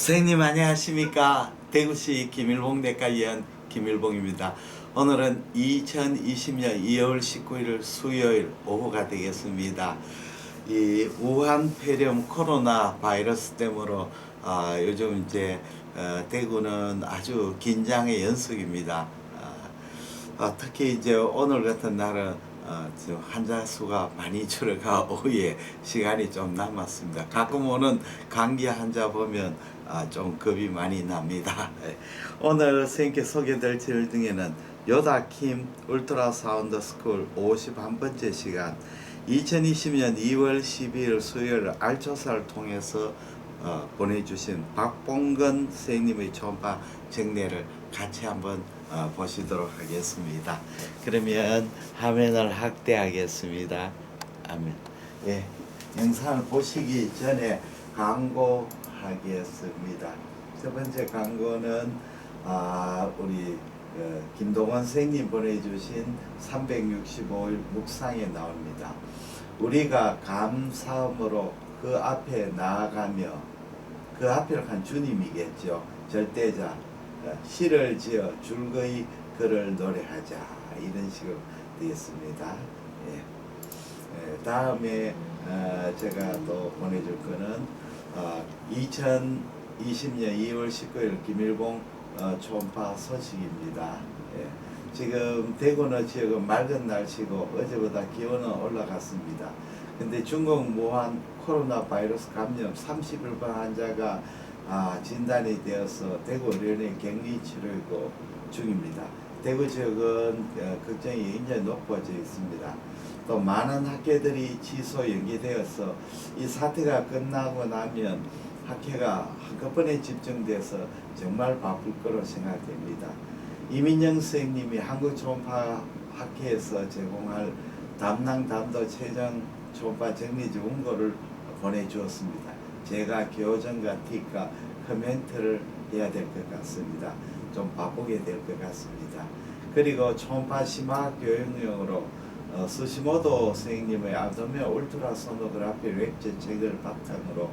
선생님 안녕하십니까? 대구시 김일봉 내과의원 김일봉입니다. 오늘은 2020년 2월 19일 수요일 오후가 되겠습니다. 이 우한 폐렴 코로나 바이러스 때문에 아, 요즘 이제 어, 대구는 아주 긴장의 연속입니다. 아, 아, 특히 이제 오늘 같은 날은 어, 저 환자 수가 많이 줄어가 오후에 시간이 좀 남았습니다. 가끔 오는 감기 환자 보면 아, 좀 겁이 많이 납니다. 예. 오늘 선생님께 소개될 질 등에는 요다킴 울트라 사운드 스쿨 51번째 시간 2020년 2월 12일 수요일 알조사를 통해서 어, 보내주신 박봉건 선생님의 초음파 정례를 같이 한번 어, 보시도록 하겠습니다. 그러면 화면을 확대하겠습니다. 화면. 예, 영상을 보시기 전에 광고하겠습니다. 첫 번째 광고는 아, 우리 어, 김동원 선생님 보내주신 365일 묵상에 나옵니다. 우리가 감사함으로 그 앞에 나아가며 그간 주님이겠죠. 절대자 어, 시를 지어 줄거이 그를 노래하자 이런 식으로 되었습니다. 예. 예, 다음에 어, 제가 또 보내줄 거는 어, 2020년 2월 19일 김일봉 어, 초음파 소식입니다. 예. 지금 대구는 지역은 맑은 날씨고 어제보다 기온은 올라갔습니다. 근데 중국 무한 코로나 바이러스 감염 31번 환자가 아, 진단이 되어서 대구 의료원에 격리 치료고 중입니다. 대구 지역은 어, 걱정이 굉장히 높아져 있습니다. 또 많은 학교들이 취소 연기되어서 이 사태가 끝나고 나면 학회가 한꺼번에 집중돼서 정말 바쁠 거로 생각됩니다. 이민영 선생님이 한국 초음파 학회에서 제공할 담당 담도 최종 초음파 정리지 원고를 보내주었습니다. 제가 교정과 틱과 코멘트를 해야 될 것 같습니다. 좀 바쁘게 될 것 같습니다. 그리고 초음파 심화 교육용으로 어, 스시모도 선생님의 아도메 울트라 소노그라피 웹제 책을 바탕으로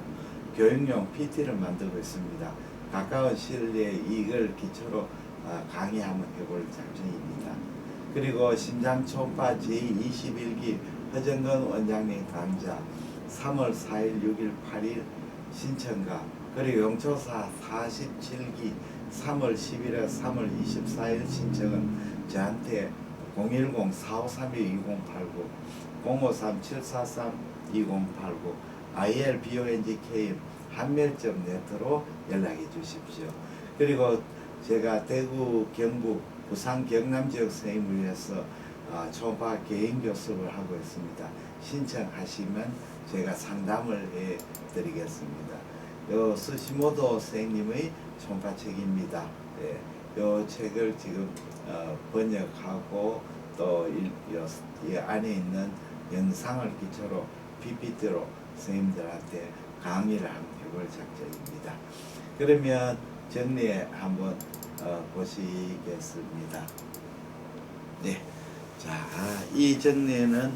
교육용 PT를 만들고 있습니다. 가까운 시일 내에 이걸 기초로 아, 강의 한번 해볼 작정입니다. 그리고 심장 초음파 제21기 허정근 원장님 강좌 3월 4일, 6일, 8일 신청과 그리고 영초사 47기 3월 10일에 3월 24일 신청은 저한테 010-4532-2089 053-743-2089 ILBONGK 한멸점 네트로 연락해 주십시오. 그리고 제가 대구, 경북, 부산, 경남 지역 선생님을 위해서 아, 초파 개인 교습을 하고 있습니다. 신청하시면 제가 상담을 해 드리겠습니다. 요 스시모도 선생님의 초파 책입니다. 예, 요 책을 지금 어, 번역하고 또 이, 요, 이 안에 있는 영상을 기초로 PPT로 선생님들한테 강의를 한번 해볼 작정입니다. 그러면 정리에 한번 어, 보시겠습니다. 네. 자, 이 정리는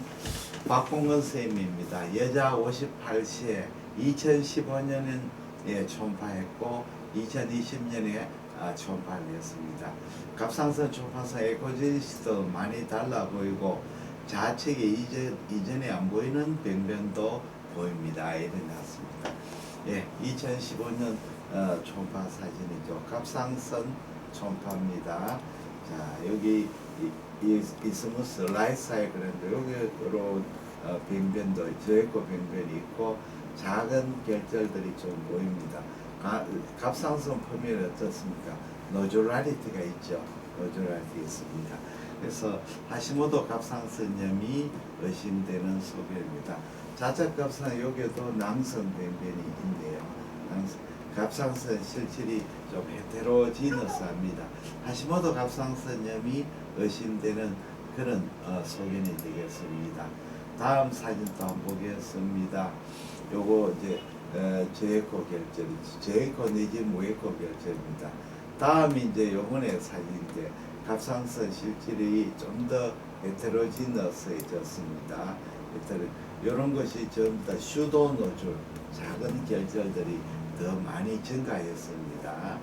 박봉근 선생님입니다. 여자 58시에 2015년에 예, 초음파했고 2020년에 아, 초음파를 했습니다. 갑상선 초음파상 에코지스도 많이 달라 보이고 좌측에 이전, 이전에 안 보이는 병변도 보입니다. 이런 났습니다. 예, 2015년 어, 초음파 사진이죠. 갑상선 초음파입니다. 자, 여기 이스무스 라이사이 그런데 여기로 어, 병변도 저에코 병변이 있고 작은 결절들이 좀 보입니다. 가, 갑상선 표면이 어떻습니까? 노졸라리티가 있죠. 노졸라리티 있습니다. 그래서 하시모도 갑상선염이 의심되는 소변입니다. 자작 갑상 여기도 남성 병변이 있네요. 남성, 갑상선 실질이 좀 헤테로지너스합니다. 하시모도 갑상선염이 의심되는 그런 어, 소견이 되겠습니다. 다음 사진 또 한번 보겠습니다. 요거 이제 어, 제에코 결절이죠. 제에코 내지 무에코 결절입니다. 다음이 이제 요번에 사진인데 갑상선 실질이 좀 더 헤테로지너스해졌습니다. 헤테로 이런 것이 전부 다 슈도 노즐 작은 결절들이 더 많이 증가했습니다.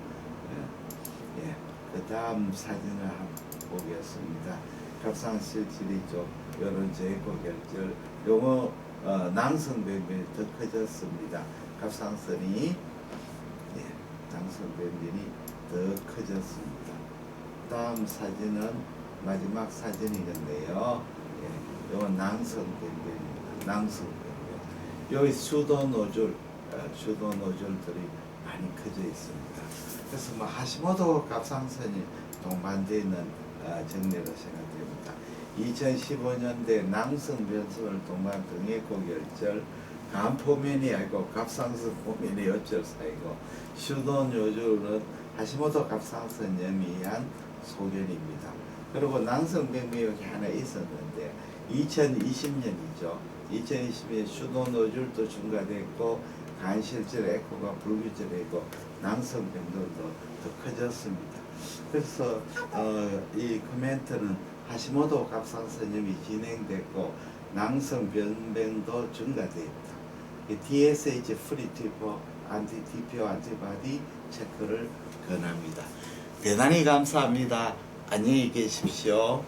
예, 예. 그 다음 사진을 한번 보겠습니다. 갑상실질이 좀 이런 제거결절 요거 어, 낭성변변이 더 커졌습니다. 갑상선이 예, 낭성변변이 더 커졌습니다. 다음 사진은 마지막 사진이건데요. 예, 요건 낭성변변입니다. 낭성변변. 여기 수도 노즐, 어, 수도 노즐들이 많이 커져 있습니다. 그래서 뭐 하시모토 갑상선이 동반되어 있는 어, 정례로 생각됩니다. 2015년대 낭성 변성을 동반 등의 고결절 간포면이 아니고 갑상선 포면이 어쩔 사이고 슈돈 요절은 하시모토 갑상선염에 의한 소견입니다. 그리고 낭성병명이 하나 있었는데 2020년이죠. 2020년에 슈돈 노즐도 증가됐고 간실질 에코가 불규절이고 낭성병들도 더 커졌습니다. 그래서 어, 이 코멘트는 하시모토 갑상선염이 진행됐고 낭성 변병도 증가되었다. 이 DSH 프리티포 안티티피오 안티바디 체크를 권합니다. 대단히 감사합니다. 안녕히 계십시오.